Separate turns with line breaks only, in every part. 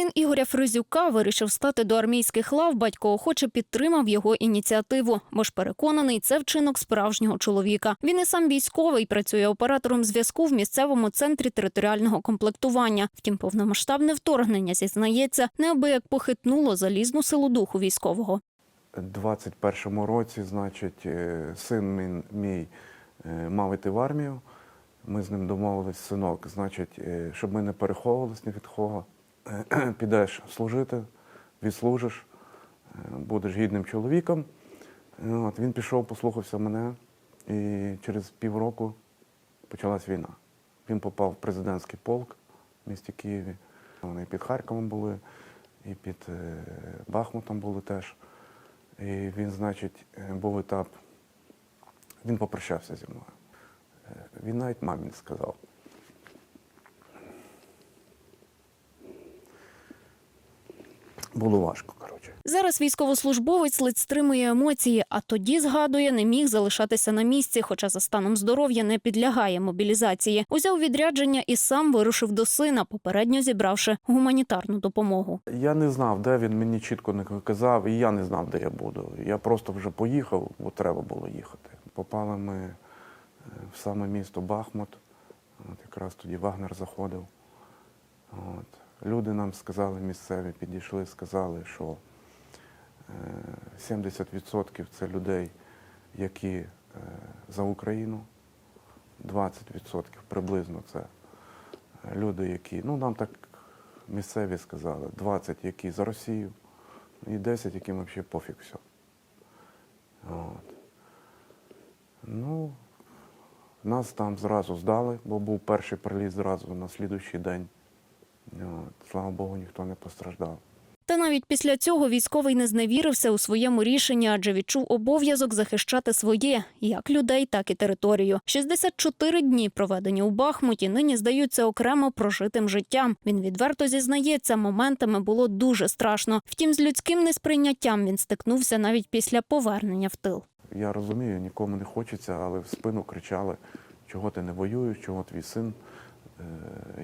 Син Ігоря Фризюка вирішив стати до армійських лав. Батько охоче підтримав його ініціативу, бо ж переконаний, це вчинок справжнього чоловіка. Він і сам військовий працює оператором зв'язку в місцевому центрі територіального комплектування. Втім, повномасштабне вторгнення зізнається, неабияк похитнуло залізну силу духу військового.
У 21-му році, значить, е, син мій, е, мав іти в армію. Ми з ним домовились, синок, значить, е, щоб ми не переховувались ні від кого. Підеш служити, відслужиш, е, будеш гідним чоловіком. Е, От, він пішов, послухався мене, і через півроку почалась війна. Він попав в президентський полк в місті Києві. Вони під Харковом були, і під е, Бахмутом були теж. І він, значить, був етап, він попрощався зі мною. Він навіть мамі не сказав. Було важко, коротше.
Зараз військовослужбовець ледь стримує емоції, а тоді згадує, не міг залишатися на місці, хоча за станом здоров'я не підлягає мобілізації. Узяв відрядження і сам вирушив до сина, попередньо зібравши гуманітарну допомогу.
Я не знав, де він мені чітко не казав, і я не знав, де я буду. Я просто вже поїхав, бо треба було їхати. Попали ми е, в саме місто Бахмут. От якраз тоді Вагнер заходив. От. Люди нам сказали, місцеві підійшли, сказали, що е, 70% це людей, які е, за Україну, 20% приблизно це люди, які, ну нам так місцеві сказали, 20, які за Росію, і 10, яким взагалі пофіг все. От. Ну, нас там зразу здали, бо був перший приліт зразу на слідуючий день. От. Слава Богу, ніхто не постраждав.
Та навіть після цього військовий не зневірився у своєму рішенні, адже відчув обов'язок захищати своє як людей, так і територію. 64 дні, проведені у Бахмуті, нині здаються окремо прожитим життям. Він відверто зізнається, моментами було дуже страшно. Втім, з людським несприйняттям він стикнувся навіть після повернення в тил.
Я розумію, нікому не хочеться, але в спину кричали, чого ти не воюєш, чого твій син,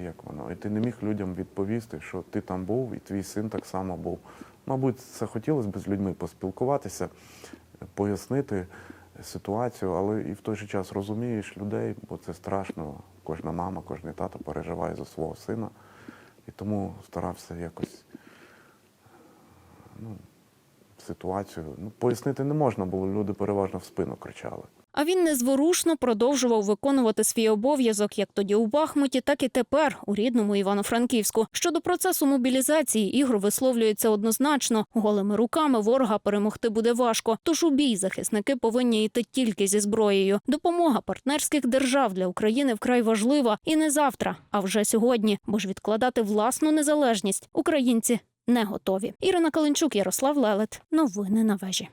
як воно. І ти не міг людям відповісти, що ти там був, і твій син так само був. Мабуть, це хотілося б з людьми поспілкуватися, пояснити ситуацію, але і в той же час розумієш людей, бо це страшно. Кожна мама, кожен тато переживає за свого сина. І тому старався якось ну, ситуацію. Ну, пояснити не можна, бо люди переважно в спину кричали.
А він незворушно продовжував виконувати свій обов'язок як тоді у Бахмуті, так і тепер у рідному Івано-Франківську. Щодо процесу мобілізації ігор висловлюється однозначно. Голими руками ворога перемогти буде важко. Тож у бій захисники повинні йти тільки зі зброєю. Допомога партнерських держав для України вкрай важлива і не завтра, а вже сьогодні. Бо ж відкладати власну незалежність українці не готові. Ірина Калинчук, Ярослав Лелет. Новини на вежі.